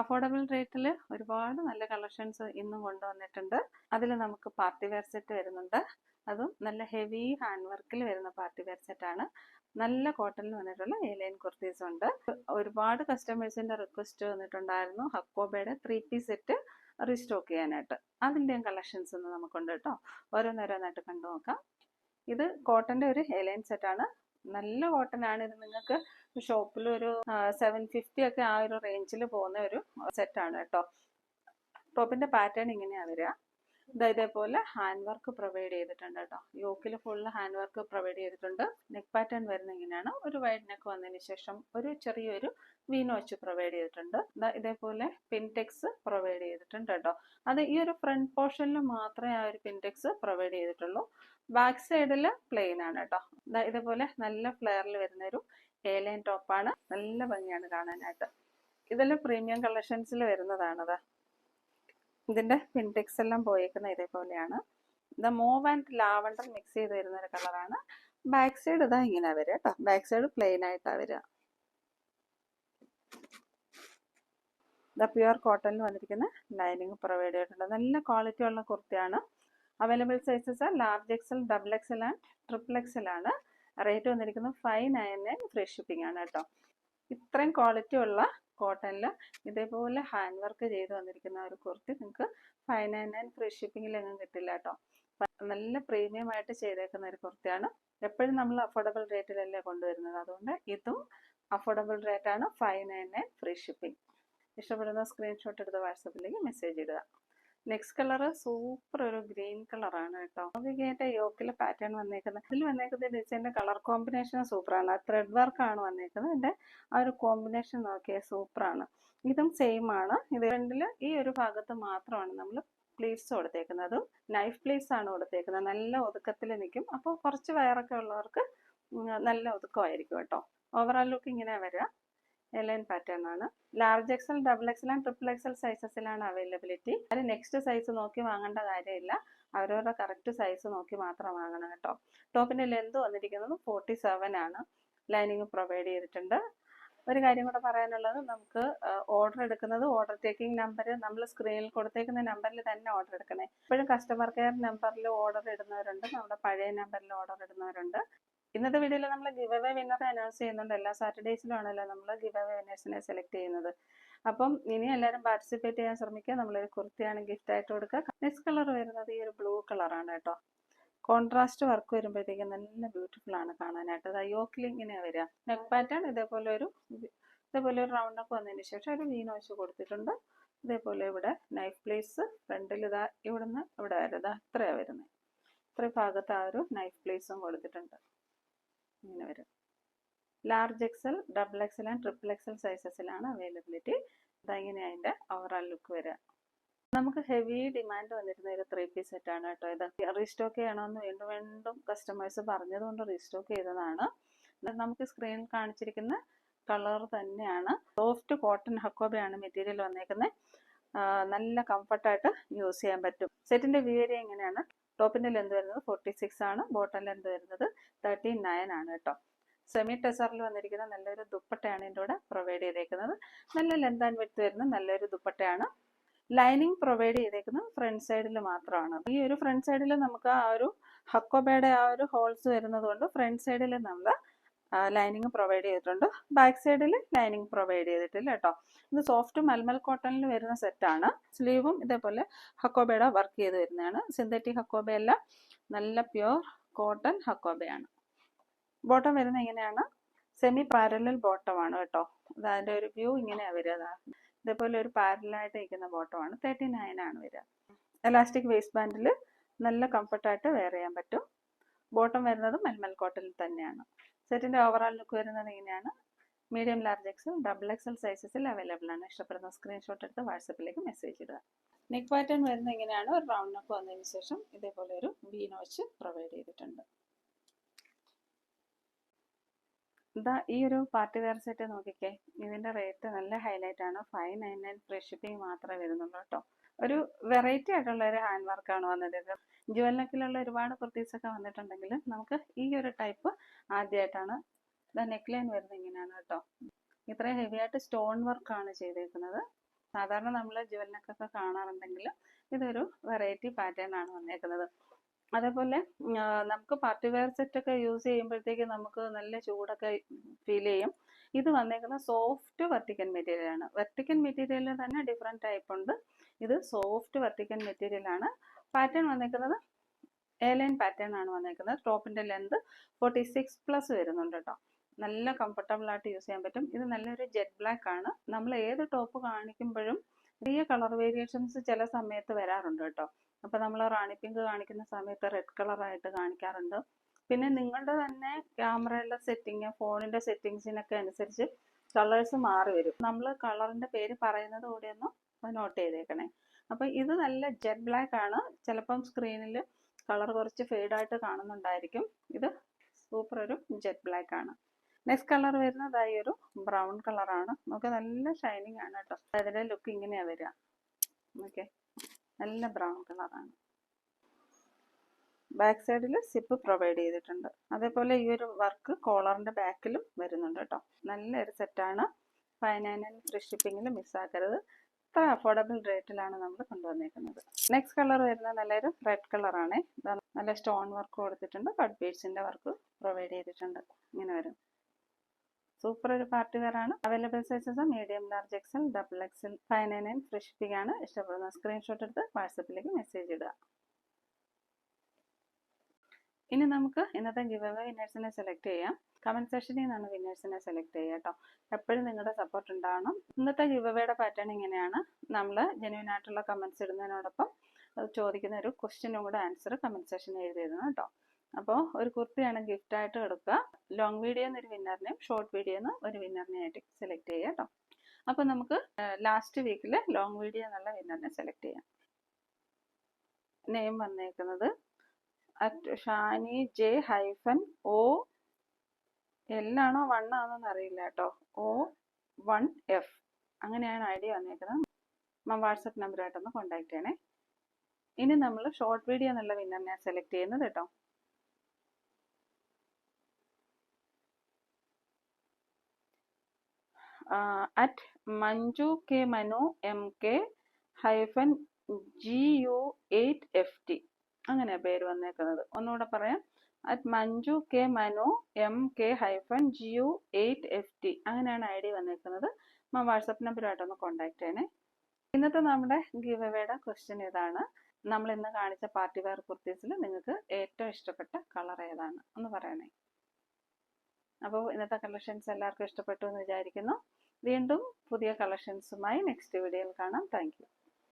Affordable റേറ്റിൽ ഒരുപാട് നല്ല കളക്ഷൻസ് ഇന്നും കൊണ്ടുവന്നിട്ടുണ്ട്. അതിൽ നമുക്ക് പാർട്ടി വെയർ സെറ്റ് വരുന്നുണ്ട്. അതും നല്ല ഹെവി ഹാൻഡ് വർക്കിൽ വരുന്ന പാർട്ടി വെയർ സെറ്റാണ്. നല്ല കോട്ടണിൽ വന്നിട്ടുള്ള ഏലൈൻ കുർത്തീസ് ഉണ്ട്. ഒരുപാട് കസ്റ്റമേഴ്സിന്റെ റിക്വസ്റ്റ് വന്നിട്ടുണ്ടായിരുന്നു ഹക്കോബയുടെ ത്രീ പീസ് സെറ്റ് റീസ്റ്റോക്ക് ചെയ്യാനായിട്ട്. അതിന്റെയും കളക്ഷൻസ് ഒന്ന് നമുക്കുണ്ട് കേട്ടോ. ഓരോന്നോരോന്നായിട്ട് കണ്ടു നോക്കാം. ഇത് കോട്ടന്റെ ഒരു ഏലൈൻ സെറ്റാണ്. നല്ല കോട്ടൺ ആണ് ഇത്. നിങ്ങൾക്ക് ഷോപ്പിൽ ഒരു സെവൻ ഫിഫ്റ്റി ഒക്കെ ആ ഒരു റേഞ്ചിൽ പോകുന്ന ഒരു സെറ്റാണ് കേട്ടോ. ടോപ്പിന്റെ പാറ്റേൺ ഇങ്ങനെയാണ് വരിക. ഇതാ ഇതേപോലെ ഹാൻഡ് വർക്ക് പ്രൊവൈഡ് ചെയ്തിട്ടുണ്ട് കേട്ടോ. യോക്കിൽ ഫുള്ള് ഹാൻഡ് വർക്ക് പ്രൊവൈഡ് ചെയ്തിട്ടുണ്ട്. നെക്ക് പാറ്റേൺ വരുന്ന ഇങ്ങനെയാണ്. ഒരു വൈഡ് നെക്ക് വന്നതിന് ശേഷം ഒരു ചെറിയൊരു വീനോ വെച്ച് പ്രൊവൈഡ് ചെയ്തിട്ടുണ്ട്. ഇതേപോലെ പിൻടെക്സ് പ്രൊവൈഡ് ചെയ്തിട്ടുണ്ട് കേട്ടോ. അത് ഈ ഒരു ഫ്രണ്ട് പോർഷനിൽ മാത്രമേ ആ ഒരു പിൻടെക്സ് പ്രൊവൈഡ് ചെയ്തിട്ടുള്ളൂ. ബാക്ക് സൈഡിൽ പ്ലെയിൻ ആണ് കേട്ടോ. ഇതേപോലെ നല്ല ഫ്ലെയറിൽ വരുന്ന ഒരു എ ലൈൻ ടോപ്പാണ് നല്ല ഭംഗിയാണ് കാണാനായിട്ട്. ഇതെല്ലാം പ്രീമിയം കളക്ഷൻസിൽ വരുന്നതാണത്. ഇതിന്റെ പിൻടെക്സ് എല്ലാം പോയേക്കുന്ന ഇതേപോലെയാണ്. ഇത് മൂവ് ആൻഡ് ലാവണ്ടർ മിക്സ് ചെയ്ത് വരുന്ന ഒരു കളറാണ് ബാക്ക് സൈഡ് ഇതാ ഇങ്ങനെ വരിക കേട്ടോ ബാക്ക് സൈഡ് പ്ലെയിൻ ആയിട്ടാണ് വരിക ഇതാ പ്യുവർ കോട്ടണിൽ വന്നിരിക്കുന്ന ലൈനിങ് പ്രൊവൈഡ് ചെയ്തിട്ടുണ്ട്. നല്ല ക്വാളിറ്റി ഉള്ള കുർത്തിയാണ്. Available sizes large XL double XL and triple XL ആണ്. റേറ്റ് വന്നിരിക്കുന്നത് five nine nine free shipping ആണ് കേട്ടോ. ഇത്രയും ക്വാളിറ്റി ഉള്ള കോട്ടണിൽ ഇതേപോലെ ഹാൻഡ് വർക്ക് ചെയ്ത് വന്നിരിക്കുന്ന ഒരു കുർത്തി നിങ്ങൾക്ക് ഫൈവ് നയൻ നയൻ ഫ്രീ ഷിപ്പിംഗിൽ എങ്ങും കിട്ടില്ല കേട്ടോ. നല്ല പ്രീമിയം ആയിട്ട് ചെയ്തേക്കുന്ന ഒരു കുർത്തിയാണ്. എപ്പോഴും നമ്മൾ അഫോർഡബിൾ റേറ്റിലല്ലേ കൊണ്ടുവരുന്നത്? അതുകൊണ്ട് ഇതും അഫോർഡബിൾ റേറ്റ് ആണ് five nine nine free shipping ഇഷ്ടപ്പെടുന്ന സ്ക്രീൻഷോട്ട് എടുത്ത് വാട്സപ്പിലേക്ക് മെസ്സേജ് ഇടുക. നെക്സ്റ്റ് കളർ സൂപ്പർ ഒരു ഗ്രീൻ കളറാണ് കേട്ടോ. നോക്കിക്കേറ്റ യോക്കിലെ പാറ്റേൺ വന്നേക്കുന്നത് ഇതിൽ വന്നേക്കുന്ന ഡിസൈന്റെ കളർ കോമ്പിനേഷൻ സൂപ്പറാണ്. ത്രെഡ് വർക്കാണ് വന്നേക്കുന്നത് അതിന്റെ ആ ഒരു കോമ്പിനേഷൻ നോക്കിയാൽ സൂപ്പറാണ്. ഇതും സെയിം ആണ്. ഇത് രണ്ടിൽ ഈ ഒരു ഭാഗത്ത് മാത്രമാണ് നമ്മൾ പ്ലീറ്റ്സ് കൊടുത്തേക്കുന്നത്. നൈഫ് പ്ലീറ്റ്സ് ആണ് കൊടുത്തേക്കുന്നത്. നല്ല ഒതുക്കത്തിൽ നിൽക്കും. അപ്പോൾ കുറച്ച് വയറൊക്കെ ഉള്ളവർക്ക് നല്ല ഒതുക്കമായിരിക്കും കേട്ടോ. ഓവറോൾ ലുക്ക് ഇങ്ങനെ വരിക. എലൈൻ പാറ്റേൺ ആണ്. Large XL double XL and triple XL സൈസസിലാണ് availability അത് നെക്സ്റ്റ് സൈസ് നോക്കി വാങ്ങേണ്ട കാര്യമില്ല. അവരവരുടെ കറക്റ്റ് സൈസ് നോക്കി മാത്രം വാങ്ങണം കേട്ടോ. ടോപ്പിന്റെ ലെന്ത് വന്നിരിക്കുന്നത് ഫോർട്ടി സെവൻ ആണ്. ലൈനിങ് പ്രൊവൈഡ് ചെയ്തിട്ടുണ്ട്. ഒരു കാര്യം കൂടെ പറയാനുള്ളത് നമുക്ക് ഓർഡർ എടുക്കുന്നത് ഓർഡർ ടേക്കിംഗ് നമ്പർ നമ്മൾ സ്ക്രീനിൽ കൊടുത്തേക്കുന്ന നമ്പറിൽ തന്നെ ഓർഡർ എടുക്കണേ. ഇപ്പോഴും കസ്റ്റമർ കെയർ നമ്പറിൽ ഓർഡർ ഇടുന്നവരുണ്ട്. നമ്മുടെ പഴയ നമ്പറിൽ ഓർഡർ ഇടുന്നവരുണ്ട്. ഇന്നത്തെ വീഡിയോയിൽ നമ്മൾ ഗിവ് അവേ വിന്നറെ അനൗൺസ് ചെയ്യുന്നുണ്ട്. എല്ലാ സാറ്റർഡേസിലും ആണല്ലോ നമ്മൾ ഗിവ് അവേ വിന്നേഴ്സിനെ സെലക്ട് ചെയ്യുന്നത്. അപ്പം ഇനി എല്ലാവരും പാർട്ടിസിപ്പേറ്റ് ചെയ്യാൻ ശ്രമിക്കുക. നമ്മളൊരു കുർത്തിയാണ് ഗിഫ്റ്റ് ആയിട്ട് കൊടുക്കുക. നെക്സ്റ്റ് കളർ വരുന്നത് ഈ ഒരു ബ്ലൂ കളറാണ് കേട്ടോ. കോൺട്രാസ്റ്റ് വർക്ക് വരുമ്പോഴത്തേക്കും നല്ല ബ്യൂട്ടിഫുൾ ആണ് കാണാനായിട്ട്. അത് യോക്കിൽ ഇങ്ങനെ വരിക. നെക്ക് പാറ്റേൺ ഇതേപോലെ ഒരു ഇതേപോലെ ഒരു റൗണ്ട് ഒക്കെ വന്നതിന് ശേഷം ഒരു വെച്ച് കൊടുത്തിട്ടുണ്ട്. ഇതേപോലെ ഇവിടെ നൈഫ് പ്ലേസ് ഫ്രണ്ടിൽ ഇതാ ഇവിടുന്ന് ഇവിടെ വരെ ഇതാ ഇത്രയാണ് വരുന്നത് ഇത്ര ഭാഗത്ത് ആ ഒരു നൈഫ് പ്ലേസും കൊടുത്തിട്ടുണ്ട്. ഇങ്ങനെ വരും. Large XL double XL and triple XL സൈസസിലാണ് availability ഇതങ്ങനെ അതിന്റെ ഓവറോൾ ലുക്ക് വരിക. നമുക്ക് ഹെവി ഡിമാൻഡ് വന്നിരുന്ന ഒരു ത്രീ പീസ് സെറ്റ് ആണ് കേട്ടോ ഇത്. റീസ്റ്റോക്ക് ചെയ്യണമെന്ന് വീണ്ടും വീണ്ടും കസ്റ്റമേഴ്സ് പറഞ്ഞതുകൊണ്ട് റീസ്റ്റോക്ക് ചെയ്തതാണ്. നമുക്ക് സ്ക്രീനിൽ കാണിച്ചിരിക്കുന്ന കളർ തന്നെയാണ്. സോഫ്റ്റ് കോട്ടൺ ഹക്കോബയാണ് മെറ്റീരിയൽ വന്നേക്കുന്നത് നല്ല കംഫർട്ടായിട്ട് യൂസ് ചെയ്യാൻ പറ്റും. സെറ്റിന്റെ വ്യൂരി എങ്ങനെയാണ്? ടോപ്പിന്റെ ലെന്ത് വരുന്നത് ഫോർട്ടി സിക്സ് ആണ്. ബോട്ടം ലെന്ത് വരുന്നത് തേർട്ടി നയൻ ആണ് കേട്ടോ. സെമി ടെസറിൽ വന്നിരിക്കുന്ന നല്ലൊരു ദുപ്പട്ടയാണ് ഇതിന്റെ കൂടെ പ്രൊവൈഡ് ചെയ്തേക്കുന്നത്. നല്ല ലെന്ത് ആൻഡ് വെട്ട് വരുന്ന നല്ലൊരു ദുപ്പട്ടയാണ്. ലൈനിങ് പ്രൊവൈഡ് ചെയ്തേക്കുന്നത് ഫ്രണ്ട് സൈഡിൽ മാത്രമാണ്. ഈ ഒരു ഫ്രണ്ട് സൈഡിൽ നമുക്ക് ആ ഒരു ഹക്കോബയുടെ ആ ഒരു ഹോൾസ് വരുന്നത് കൊണ്ട് ഫ്രണ്ട് സൈഡിൽ നമ്മൾ ലൈനിങ് പ്രൊവൈഡ് ചെയ്തിട്ടുണ്ട്. ബാക്ക് സൈഡിൽ ലൈനിങ് പ്രൊവൈഡ് ചെയ്തിട്ടില്ല കേട്ടോ. ഇത് സോഫ്റ്റ് മൽമൽ കോട്ടണിൽ വരുന്ന സെറ്റാണ് സ്ലീവും ഇതേപോലെ ഹക്കോബയുടെ വർക്ക് ചെയ്ത് വരുന്നതാണ്. സിന്തറ്റിക് ഹക്കോബയല്ല നല്ല പ്യുർ കോട്ടൺ ഹക്കോബയാണ് ബോട്ടം വരുന്നത് എങ്ങനെയാണ്? സെമി പാരലൽ ബോട്ടമാണ് കേട്ടോ. അത് അതിന്റെ ഒരു വ്യൂ ഇങ്ങനെയാണ് വരിക. ഇതേപോലെ ഒരു പാരലായിട്ട് നിൽക്കുന്ന ബോട്ടമാണ് തേർട്ടി നയൻ ആണ് വരിക. എലാസ്റ്റിക് വേസ്റ്റ് ബാൻഡിൽ നല്ല കംഫർട്ടായിട്ട് വെയർ ചെയ്യാൻ പറ്റും. ബോട്ടം വരുന്നത് മൽമൽ കോട്ടണിൽ തന്നെയാണ്. സെറ്റിന്റെ ഓവറോൾ ലുക്ക് വരുന്നത് ഇങ്ങനെയാണ് medium large XL double XL സൈസസിൽ available ആണ്. ഇഷ്ടപ്പെടുന്ന സ്ക്രീൻഷോട്ട് എടുത്ത് വാട്സപ്പിലേക്ക് മെസ്സേജ് ഇടുക. നെക്ക് പാറ്റേൺ വരുന്നത് ഇങ്ങനെയാണ് ഒരു റൗണ്ട് നെക്ക് വന്നതിന് ശേഷം ഇതേപോലെ ഒരു വീനോ വെച്ച് പ്രൊവൈഡ് ചെയ്തിട്ടുണ്ട്. ഇതാ ഈ ഒരു പാർട്ടി വെയർ സെറ്റ് നോക്കിക്കേ. ഇതിന്റെ റേറ്റ് നല്ല ഹൈലൈറ്റ് ആണ്. ഫൈവ് നയൻ നയൻ ഫ്രീ മാത്രമേ വരുന്നുള്ളൂ കേട്ടോ. ഒരു വെറൈറ്റി ആയിട്ടുള്ള ഒരു ഹാൻഡ് വർക്കാണ് വന്നത്. ജുവൽ നെക്കിലുള്ള ഒരുപാട് കുർത്തീസ് ഒക്കെ വന്നിട്ടുണ്ടെങ്കിൽ നമുക്ക് ഈ ഒരു ടൈപ്പ് ആദ്യമായിട്ടാണ് നെക്ക് ലൈൻ വരുന്നത് ഇങ്ങനെയാണ് കേട്ടോ. ഇത്രയും ഹെവി ആയിട്ട് സ്റ്റോൺ വർക്കാണ് ചെയ്തേക്കുന്നത്. സാധാരണ നമ്മൾ ജ്വല്ലനക്കൊക്കെ കാണാറുണ്ടെങ്കിൽ ഇതൊരു വെറൈറ്റി പാറ്റേൺ ആണ് വന്നേക്കുന്നത്. അതേപോലെ നമുക്ക് പാർട്ടി വെയർ സെറ്റ് ഒക്കെ യൂസ് ചെയ്യുമ്പോഴത്തേക്ക് നമുക്ക് നല്ല ചൂടൊക്കെ ഫീൽ ചെയ്യും. ഇത് വന്നേക്കുന്ന സോഫ്റ്റ് വെർട്ടിക്കൽ മെറ്റീരിയൽ ആണ്. വെർട്ടിക്കൽ മെറ്റീരിയലിൽ തന്നെ ഡിഫറെന്റ് ടൈപ്പ് ഉണ്ട്. ഇത് സോഫ്റ്റ് വെർട്ടിക്കൽ മെറ്റീരിയൽ ആണ്. പാറ്റേൺ വന്നേക്കുന്നത് എ ലൈൻ പാറ്റേൺ ആണ് വന്നേക്കുന്നത്. ടോപ്പിന്റെ ലെന്ത് ഫോർട്ടി സിക്സ് പ്ലസ് വരുന്നുണ്ട് കേട്ടോ നല്ല കംഫർട്ടബിൾ ആയിട്ട് യൂസ് ചെയ്യാൻ പറ്റും. ഇത് നല്ലൊരു ജെറ്റ് ബ്ലാക്ക് ആണ്. നമ്മൾ ഏത് ടോപ്പ് കാണിക്കുമ്പോഴും ചെറിയ കളർ വേരിയേഷൻസ് ചില സമയത്ത് വരാറുണ്ട് കേട്ടോ അപ്പൊ നമ്മൾ റാണി പിങ്ക് കാണിക്കുന്ന സമയത്ത് റെഡ് കളറായിട്ട് കാണിക്കാറുണ്ട്. പിന്നെ നിങ്ങളുടെ തന്നെ ക്യാമറയുടെ സെറ്റിംഗ് ഫോണിന്റെ സെറ്റിങ്സിനൊക്കെ അനുസരിച്ച് കളേഴ്സ് മാറി വരും. നമ്മൾ കളറിന്റെ പേര് പറയുന്നത് കൂടി ഒന്ന് നോട്ട് ചെയ്തേക്കണേ. അപ്പോൾ ഇത് നല്ല ജെറ്റ് ബ്ലാക്ക് ആണ്. ചിലപ്പം സ്ക്രീനിൽ കളർ കുറച്ച് ഫെയ്ഡായിട്ട് കാണുന്നുണ്ടായിരിക്കും. ഇത് സൂപ്പർ ഒരു ജെറ്റ് ബ്ലാക്ക് ആണ്. നെക്സ്റ്റ് കളർ വരുന്നത് ഒരു ബ്രൗൺ കളറാണ് നമുക്ക് നല്ല ഷൈനിങ് ആണ് കേട്ടോ അതിന്റെ ലുക്ക് ഇങ്ങനെയാണ് വരിക. ഓക്കെ നല്ല ബ്രൗൺ കളറാണ് ബാക്ക് സൈഡിൽ സിപ്പ് പ്രൊവൈഡ് ചെയ്തിട്ടുണ്ട്. അതേപോലെ ഈ ഒരു വർക്ക് കോളറിന്റെ ബാക്കിലും വരുന്നുണ്ട് കേട്ടോ നല്ലൊരു സെറ്റാണ് നയൻ നയൻ ഫ്രീ ഷിപ്പിങ്ങിൽ മിസ്സാക്കരുത് ഇത്ര അഫോർഡബിൾ റേറ്റിലാണ് നമ്മൾ കൊണ്ടുവന്നേക്കുന്നത്. നെക്സ്റ്റ് കളർ വരുന്നത് നല്ലൊരു റെഡ് കളറാണ് നല്ല സ്റ്റോൺ വർക്ക് കൊടുത്തിട്ടുണ്ട്. കട്ട് ബീഡ്സിന്റെ വർക്ക് പ്രൊവൈഡ് ചെയ്തിട്ടുണ്ട്. ഇങ്ങനെ വരും. സൂപ്പർ ഒരു പാർട്ടി വെയർ ആണ്. Available sizes medium large XL double XL five nine nine fresh shipping ആണ്. സ്ക്രീൻഷോട്ട് എടുത്ത് വാട്സപ്പിലേക്ക് മെസ്സേജ് ഇടുക. ഇനി നമുക്ക് ഇന്നത്തെ ഗിവ് വിന്നേഴ്സിനെ സെലക്ട് ചെയ്യാം. കമന്റ് സെക്ഷനിൽ നിന്നാണ് വിന്നേഴ്സിനെ സെലക്ട് ചെയ്യുക കേട്ടോ എപ്പോഴും നിങ്ങളുടെ സപ്പോർട്ട് ഉണ്ടാവണം. ഇന്നത്തെ ഗിവ് അവയുടെ പാറ്റേൺ ഇങ്ങനെയാണ്. നമ്മൾ ജെന്യൂൻ ആയിട്ടുള്ള കമന്റ്സ് ഇടുന്നതിനോടൊപ്പം ചോദിക്കുന്ന ഒരു ക്വസ്റ്റ്യനും കൂടെ ആൻസർ കമന്റ് സെക്ഷനിൽ എഴുതിയിരുന്നു കേട്ടോ അപ്പോൾ ഒരു കുർത്തിയാണ് ഗിഫ്റ്റ് ആയിട്ട് എടുക്കുക. ലോങ് വീഡിയോ എന്നൊരു വിന്നറിനെയും ഷോർട്ട് വീഡിയോ എന്ന് ഒരു വിന്നറിനെ ആയിട്ട് സെലക്ട് ചെയ്യുക കേട്ടോ അപ്പോൾ നമുക്ക് ലാസ്റ്റ് വീക്കിൽ ലോങ് വീഡിയോ എന്നുള്ള വിന്നറിനെ സെലക്ട് ചെയ്യാം. നെയിം വന്നേക്കുന്നത് at Shani J hyphen O എല്ലാണോ one ആണെന്ന് അറിയില്ല കേട്ടോ. ഒ വൺ എഫ് അങ്ങനെയാണ് ഐ ഡി വന്നേക്കുന്നത് വാട്സപ്പ് നമ്പറായിട്ടൊന്ന് കോൺടാക്ട് ചെയ്യണേ. ഇനി നമ്മൾ ഷോർട്ട് വീഡിയോ എന്നുള്ള വിന്നറിനെ സെലക്ട് ചെയ്യുന്നത് കേട്ടോ. At Manju K Manu M K hyphen G U eight F T അങ്ങനെ പേര് വന്നേക്കുന്നത്. ഒന്നുകൂടെ പറയാം. At Manju K Manu M K hyphen G U eight F T അങ്ങനെയാണ് ഐ ഡി വന്നേക്കുന്നത് വാട്സപ്പ് നമ്പറുമായിട്ടൊന്ന് കോൺടാക്ട് ചെയ്യണേ. ഇന്നത്തെ നമ്മുടെ ഗീവ് അവയുടെ ക്വസ്റ്റ്യൻ ഇതാണ്. നമ്മൾ ഇന്ന് കാണിച്ച പാർട്ടി വെയർ കുർത്തീസിൽ നിങ്ങൾക്ക് ഏറ്റവും ഇഷ്ടപ്പെട്ട കളർ ഏതാണ്? ഒന്ന് പറയണേ. അപ്പോൾ ഇന്നത്തെ കളക്ഷൻസ് എല്ലാവർക്കും ഇഷ്ടപ്പെട്ടു എന്ന് വിചാരിക്കുന്നു. വീണ്ടും പുതിയ കളക്ഷൻസുമായി നെക്സ്റ്റ് വീഡിയോയിൽ കാണാം. താങ്ക്